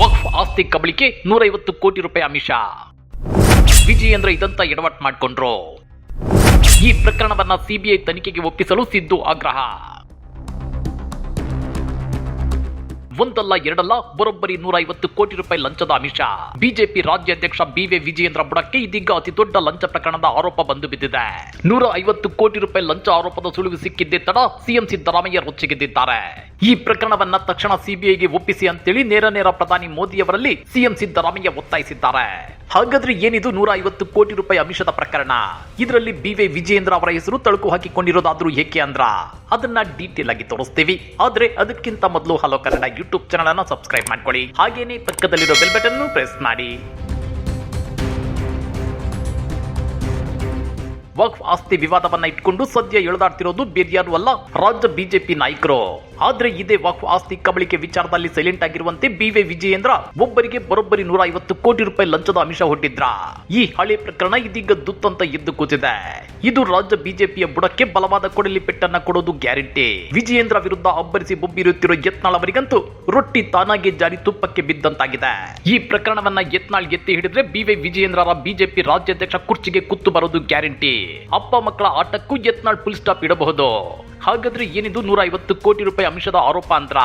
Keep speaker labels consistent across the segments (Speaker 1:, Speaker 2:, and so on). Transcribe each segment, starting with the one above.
Speaker 1: ವಕ್ಫ್ ಆಸ್ತಿ ಕಬಳಿಕೆ ನೂರೈವತ್ತು ಕೋಟಿ ರೂಪಾಯಿ ಅಮಿಷ. ವಿಜಯೇಂದ್ರ ಇದಂತ ಎಡವಟ್ ಮಾಡಿಕೊಂಡ್ರು. ಈ ಪ್ರಕರಣವನ್ನ ಸಿಬಿಐ ತನಿಖೆಗೆ ಒಪ್ಪಿಸಲು ಸಿದ್ದು ಆಗ್ರಹ. ಒಂದಲ್ಲ ಎರಡಲ್ಲ ಬರೋಬ್ಬರಿ ನೂರ ಐವತ್ತು ಕೋಟಿ ರೂಪಾಯಿ ಲಂಚದ ಅಮಿಷ. ಬಿಜೆಪಿ ರಾಜ್ಯಾಧ್ಯಕ್ಷ ಬಿವೈ ವಿಜಯೇಂದ್ರ ಬುಡಕ್ಕೆ ಇದೀಗ ಅತಿ ದೊಡ್ಡ ಲಂಚ ಪ್ರಕರಣದ ಆರೋಪ ಬಂದು ಬಿದ್ದಿದೆ. ನೂರ ಐವತ್ತು ಕೋಟಿ ರೂಪಾಯಿ ಲಂಚ ಆರೋಪದ ಸುಳಿವು ಸಿಕ್ಕಿದ್ದೇ ತಡ ಸಿಎಂ ಸಿದ್ದರಾಮಯ್ಯ ರೊಚ್ಚಿಗೆದ್ದಿದ್ದಾರೆ. ಈ ಪ್ರಕರಣವನ್ನ ತಕ್ಷಣ ಸಿಬಿಐಗೆ ಒಪ್ಪಿಸಿ ಅಂತೇಳಿ ನೇರ ನೇರ ಪ್ರಧಾನಿ ಮೋದಿಯವರಲ್ಲಿ ಸಿಎಂ ಸಿದ್ದರಾಮಯ್ಯ ಒತ್ತಾಯಿಸಿದ್ದಾರೆ. ಹಾಗಾದ್ರೆ ಏನಿದು ನೂರ ಐವತ್ತು ಕೋಟಿ ರೂಪಾಯಿ ಅಮಿಷದ ಪ್ರಕರಣ? ಇದರಲ್ಲಿ ಬಿವೈ ವಿಜಯೇಂದ್ರ ಅವರ ಹೆಸರು ತಳುಕು ಹಾಕಿಕೊಂಡಿರೋದಾದ್ರೂ ಏಕೆ ಅಂದ್ರ? ಅದನ್ನ ಡೀಟೇಲ್ ಆಗಿ ತೋರಿಸ್ತೀವಿ. ಆದ್ರೆ ಅದಕ್ಕಿಂತ ಮೊದಲು ಹಲೋ ಕನ್ನಡ ಯೂಟ್ಯೂಬ್ ಚಾನಲ್ ಅನ್ನ ಸಬ್ಸ್ಕ್ರೈಬ್ ಮಾಡ್ಕೊಳ್ಳಿ. ಹಾಗೇನೆ ಪಕ್ಕದಲ್ಲಿರೋ ಬೆಲ್ ಬಟನ್ ಪ್ರೆಸ್ ಮಾಡಿ. ವಕ್ಫ್ ಆಸ್ತಿ ವಿವಾದವನ್ನ ಇಟ್ಕೊಂಡು ಸದ್ಯ ಎಳೆದಾಡ್ತಿರೋದು ಬೇರ್ಯಾರು ಅಲ್ಲ, ರಾಜ್ಯ ಬಿಜೆಪಿ ನಾಯಕರು. ಆದ್ರೆ ಇದೇ ವಕ್ಫ್ ಆಸ್ತಿ ಕಬಳಿಕೆ ವಿಚಾರದಲ್ಲಿ ಸೈಲೆಂಟ್ ಆಗಿರುವಂತೆ ಬಿವೆ ವಿಜಯೇಂದ್ರ ಒಬ್ಬರಿಗೆ ಬರೋಬ್ಬರಿ ನೂರ ಐವತ್ತು ಕೋಟಿ ರೂಪಾಯಿ ಲಂಚದ ಅಂಶ ಹೊಟ್ಟಿದ್ರ ಈ ಹಳೆ ಪ್ರಕರಣ ಇದೀಗ ದುತ್ತಂತ ಎದ್ದು ಕೂತಿದೆ. ಇದು ರಾಜ್ಯ ಬಿಜೆಪಿಯ ಬುಡಕ್ಕೆ ಬಲವಾದ ಕೊಡಲಿ ಪೆಟ್ಟನ್ನ ಕೊಡೋದು ಗ್ಯಾರಂಟಿ. ವಿಜಯೇಂದ್ರ ವಿರುದ್ಧ ಅಬ್ಬರಿಸಿ ಬೊಬ್ಬಿರುತ್ತಿರುವ ಯತ್ನಾಳ್ ಅವರಿಗಂತೂ ರೊಟ್ಟಿ ತಾನಾಗೆ ಜಾರಿ ತುಪ್ಪಕ್ಕೆ ಬಿದ್ದಂತಾಗಿದೆ. ಈ ಪ್ರಕರಣವನ್ನ ಯತ್ನಾಳ್ ಎತ್ತಿ ಹಿಡಿದ್ರೆ ಬಿವೈ ವಿಜಯೇಂದ್ರರ ಬಿಜೆಪಿ ರಾಜ್ಯಾಧ್ಯಕ್ಷ ಕುರ್ಚಿಗೆ ಕುತ್ತು ಬರೋದು ಗ್ಯಾರಂಟಿ. ಅಪ್ಪ ಮಕ್ಕಳ ಆಟಕ್ಕೂ ಯತ್ನಾಳ್ ಫುಲ್ ಸ್ಟಾಪ್ ಇಡಬಹುದು. ಹಾಗಾದ್ರೆ ಏನಿದು ನೂರ ಐವತ್ತು ಕೋಟಿ ರೂಪಾಯಿ ಅಂಶದ ಆರೋಪ ಅಂದ್ರ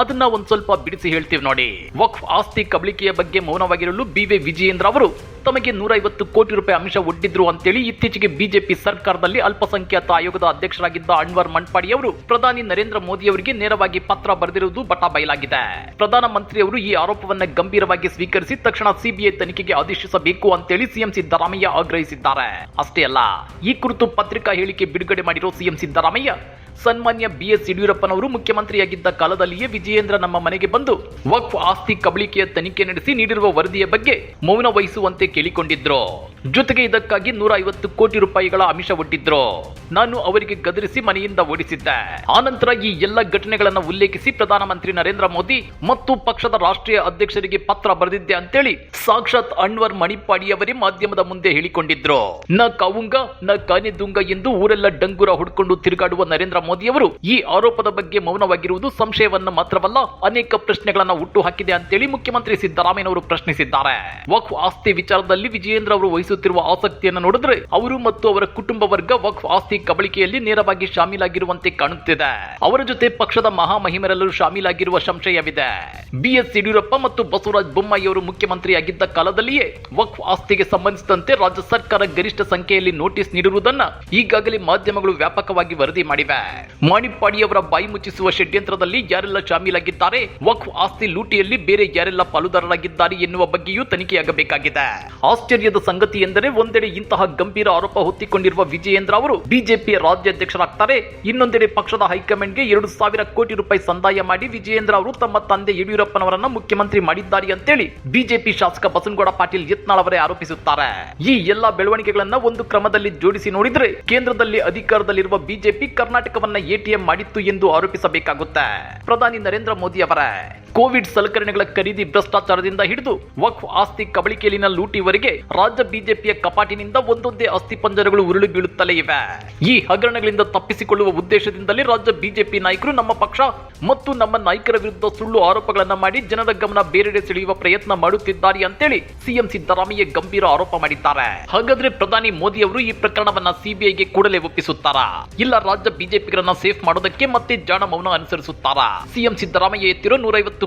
Speaker 1: ಅದನ್ನ ಒಂದ್ ಸ್ವಲ್ಪ ಬಿಡಿಸಿ ಹೇಳ್ತೀವಿ ನೋಡಿ. ವಕ್ಫ್ ಆಸ್ತಿ ಕಬಳಿಕೆಯ ಬಗ್ಗೆ ಮೌನವಾಗಿರಲು ಬಿವಿ ವಿಜಯೇಂದ್ರ ಅವರು ತಮಗೆ ನೂರ ಐವತ್ತು ಕೋಟಿ ರೂಪಾಯಿ ಅಂಶ ಒಡ್ಡಿದ್ರು ಅಂತೇಳಿ ಇತ್ತೀಚೆಗೆ ಬಿಜೆಪಿ ಸರ್ಕಾರದಲ್ಲಿ ಅಲ್ಪಸಂಖ್ಯಾತ ಆಯೋಗದ ಅಧ್ಯಕ್ಷರಾಗಿದ್ದ ಅನ್ವರ್ ಮಣ್ಪಾಡಿ ಅವರು ಪ್ರಧಾನಿ ನರೇಂದ್ರ ಮೋದಿ ಅವರಿಗೆ ನೇರವಾಗಿ ಪತ್ರ ಬರೆದಿರುವುದು ಬಟ ಬಯಲಾಗಿದೆ. ಪ್ರಧಾನ ಮಂತ್ರಿ ಅವರು ಈ ಆರೋಪವನ್ನ ಗಂಭೀರವಾಗಿ ಸ್ವೀಕರಿಸಿ ತಕ್ಷಣ ಸಿಬಿಐ ತನಿಖೆಗೆ ಆದೇಶಿಸಬೇಕು ಅಂತೇಳಿ ಸಿಎಂ ಸಿದ್ದರಾಮಯ್ಯ ಆಗ್ರಹಿಸಿದ್ದಾರೆ. ಅಷ್ಟೇ ಅಲ್ಲ, ಈ ಕುರಿತು ಪತ್ರಿಕಾ ಹೇಳಿಕೆ ಬಿಡುಗಡೆ ಮಾಡಿರುವ ಸಿಎಂ ಸಿದ್ದರಾಮಯ್ಯ ಸನ್ಮಾನ್ಯ ಬಿ ಎಸ್ ಯಡಿಯೂರಪ್ಪನವರು ಮುಖ್ಯಮಂತ್ರಿಯಾಗಿದ್ದ ಕಾಲದಲ್ಲಿಯೇ ವಿಜಯೇಂದ್ರ ನಮ್ಮ ಮನೆಗೆ ಬಂದು ವಕ್ಫ್ ಆಸ್ತಿ ಕಬಳಿಕೆಯ ತನಿಖೆ ನಡೆಸಿ ನೀಡಿರುವ ವರದಿಯ ಬಗ್ಗೆ ಮೌನ ವಹಿಸುವಂತೆ ಕೇಳಿಕೊಂಡಿದ್ರು. ಜೊತೆಗೆ ಇದಕ್ಕಾಗಿ ನೂರ ಐವತ್ತು ಕೋಟಿ ರೂಪಾಯಿಗಳ ಅಮಿಷ ಒಡ್ಡಿದ್ರು. ನಾನು ಅವರಿಗೆ ಗದರಿಸಿ ಮನೆಯಿಂದ ಓಡಿಸಿದ್ದೆ. ಆನಂತರ ಈ ಎಲ್ಲ ಘಟನೆಗಳನ್ನು ಉಲ್ಲೇಖಿಸಿ ಪ್ರಧಾನಮಂತ್ರಿ ನರೇಂದ್ರ ಮೋದಿ ಮತ್ತು ಪಕ್ಷದ ರಾಷ್ಟ್ರೀಯ ಅಧ್ಯಕ್ಷರಿಗೆ ಪತ್ರ ಬರೆದಿದ್ದೆ ಅಂತೇಳಿ ಸಾಕ್ಷಾತ್ ಅನ್ವರ್ ಮಣಿಪಾಡಿಯವರೇ ಮಾಧ್ಯಮದ ಮುಂದೆ ಹೇಳಿಕೊಂಡಿದ್ರು. ನ ಕಾವುಂಗ, ನ ಕಾನೆದುಂಗ ಎಂದು ಊರೆಲ್ಲ ಡಂಗುರ ಹುಡ್ಕೊಂಡು ತಿರುಗಾಡುವ ನರೇಂದ್ರ ಮೋದಿ ಅವರು ಈ ಆರೋಪದ ಬಗ್ಗೆ ಮೌನವಾಗಿರುವುದು ಸಂಶಯವನ್ನು ಮಾತ್ರವಲ್ಲ ಅನೇಕ ಪ್ರಶ್ನೆಗಳನ್ನು ಹುಟ್ಟು ಹಾಕಿದೆ ಅಂತೇಳಿ ಮುಖ್ಯಮಂತ್ರಿ ಸಿದ್ದರಾಮಯ್ಯನವರು ಪ್ರಶ್ನಿಸಿದ್ದಾರೆ. ವಕ್ಫ್ ಆಸ್ತಿ ವಿಚಾರದಲ್ಲಿ ವಿಜಯೇಂದ್ರ ಅವರು ವಹಿಸುತ್ತಿರುವ ಆಸಕ್ತಿಯನ್ನು ನೋಡಿದ್ರೆ ಅವರು ಮತ್ತು ಅವರ ಕುಟುಂಬ ವರ್ಗ ವಕ್ಫ್ ಆಸ್ತಿ ಕಬಳಿಕೆಯಲ್ಲಿ ನೇರವಾಗಿ ಶಾಮೀಲಾಗಿರುವಂತೆ ಕಾಣುತ್ತಿದೆ. ಅವರ ಜೊತೆ ಪಕ್ಷದ ಮಹಾಮಹಿಮರೆಲ್ಲರೂ ಶಾಮೀಲಾಗಿರುವ ಸಂಶಯವಿದೆ. ಬಿಎಸ್ ಯಡಿಯೂರಪ್ಪ ಮತ್ತು ಬಸವರಾಜ ಬೊಮ್ಮಾಯಿ ಅವರು ಮುಖ್ಯಮಂತ್ರಿಯಾಗಿದ್ದ ಕಾಲದಲ್ಲಿಯೇ ವಕ್ಫ್ ಆಸ್ತಿಗೆ ಸಂಬಂಧಿಸಿದಂತೆ ರಾಜ್ಯ ಸರ್ಕಾರ ಗರಿಷ್ಠ ಸಂಖ್ಯೆಯಲ್ಲಿ ನೋಟಿಸ್ ನೀಡಿರುವುದನ್ನು ಈಗಾಗಲೇ ಮಾಧ್ಯಮಗಳು ವ್ಯಾಪಕವಾಗಿ ವರದಿ ಮಾಡಿವೆ. ಮಾಣಿಪ್ಪಾಡಿಯವರ ಬಾಯಿ ಮುಚ್ಚಿಸುವ ಷಡ್ಯಂತ್ರದಲ್ಲಿ ಯಾರೆಲ್ಲ ಶಾಮೀಲಾಗಿದ್ದಾರೆ? ವಕ್ಫ್ ಆಸ್ತಿ ಲೂಟಿಯಲ್ಲಿ ಬೇರೆ ಯಾರೆಲ್ಲ ಪಾಲುದಾರರಾಗಿದ್ದಾರೆ ಎನ್ನುವ ಬಗ್ಗೆಯೂ ತನಿಖೆಯಾಗಬೇಕಾಗಿದೆ. ಆಶ್ಚರ್ಯದ ಸಂಗತಿ ಎಂದರೆ ಒಂದೆಡೆ ಇಂತಹ ಗಂಭೀರ ಆರೋಪ ಹೊತ್ತಿಕೊಂಡಿರುವ ವಿಜಯೇಂದ್ರ ಅವರು ಬಿಜೆಪಿಯ ರಾಜ್ಯಾಧ್ಯಕ್ಷರಾಗ್ತಾರೆ. ಇನ್ನೊಂದೆಡೆ ಪಕ್ಷದ ಹೈಕಮಾಂಡ್ಗೆ ಎರಡು ಸಾವಿರ ಕೋಟಿ ರೂಪಾಯಿ ಸಂದಾಯ ಮಾಡಿ ವಿಜಯೇಂದ್ರ ಅವರು ತಮ್ಮ ತಂದೆ ಯಡಿಯೂರಪ್ಪನವರನ್ನ ಮುಖ್ಯಮಂತ್ರಿ ಮಾಡಿದ್ದಾರೆ ಅಂತೇಳಿ ಬಿಜೆಪಿ ಶಾಸಕ ಬಸನಗೌಡ ಪಾಟೀಲ್ ಯತ್ನಾಳ್ ಅವರೇ ಆರೋಪಿಸುತ್ತಾರೆ. ಈ ಎಲ್ಲಾ ಬೆಳವಣಿಗೆಗಳನ್ನ ಒಂದು ಕ್ರಮದಲ್ಲಿ ಜೋಡಿಸಿ ನೋಡಿದ್ರೆ ಕೇಂದ್ರದಲ್ಲಿ ಅಧಿಕಾರದಲ್ಲಿರುವ ಬಿಜೆಪಿ ಕರ್ನಾಟಕವನ್ನ ಎಟಿಎಂ ಮಾಡಿತ್ತು ಎಂದು ಆರೋಪಿಸಬೇಕಾಗುತ್ತೆ. ಪ್ರಧಾನಿ ನರೇಂದ್ರ ಮೋದಿ ಅವರ ಕೋವಿಡ್ ಸಲಕರಣೆಗಳ ಖರೀದಿ ಭ್ರಷ್ಟಾಚಾರದಿಂದ ಹಿಡಿದು ವಕ್ಫ್ ಆಸ್ತಿ ಕಬಳಿಕೆಯಲ್ಲಿನ ಲೂಟಿವರೆಗೆ ರಾಜ್ಯ ಬಿಜೆಪಿಯ ಕಪಾಟಿನಿಂದ ಒಂದೊಂದೇ ಅಸ್ಥಿ ಪಂಜರಗಳು ಉರುಳಿ ಬೀಳುತ್ತಲೇ ಇವೆ. ಈ ಹಗರಣಗಳಿಂದ ತಪ್ಪಿಸಿಕೊಳ್ಳುವ ಉದ್ದೇಶದಿಂದಲೇ ರಾಜ್ಯ ಬಿಜೆಪಿ ನಾಯಕರು ನಮ್ಮ ಪಕ್ಷ ಮತ್ತು ನಮ್ಮ ನಾಯಕರ ವಿರುದ್ಧ ಸುಳ್ಳು ಆರೋಪಗಳನ್ನು ಮಾಡಿ ಜನರ ಗಮನ ಬೇರೆಡೆ ಸೆಳೆಯುವ ಪ್ರಯತ್ನ ಮಾಡುತ್ತಿದ್ದಾರೆ ಅಂತೇಳಿ ಸಿಎಂ ಸಿದ್ದರಾಮಯ್ಯ ಗಂಭೀರ ಆರೋಪ ಮಾಡಿದ್ದಾರೆ. ಹಾಗಾದ್ರೆ ಪ್ರಧಾನಿ ಮೋದಿ ಅವರು ಈ ಪ್ರಕರಣವನ್ನ ಸಿಬಿಐಗೆ ಕೂಡಲೇ ಒಪ್ಪಿಸುತ್ತಾರಾ? ಇಲ್ಲ ರಾಜ್ಯ ಬಿಜೆಪಿಗರನ್ನ ಸೇಫ್ ಮಾಡೋದಕ್ಕೆ ಮತ್ತೆ ಜಾಣ ಮೌನ ಅನುಸರಿಸುತ್ತಾರಾ? ಸಿಎಂ ಸಿದ್ದರಾಮಯ್ಯ ಎತ್ತಿರೋ ನೂರೈವತ್ತು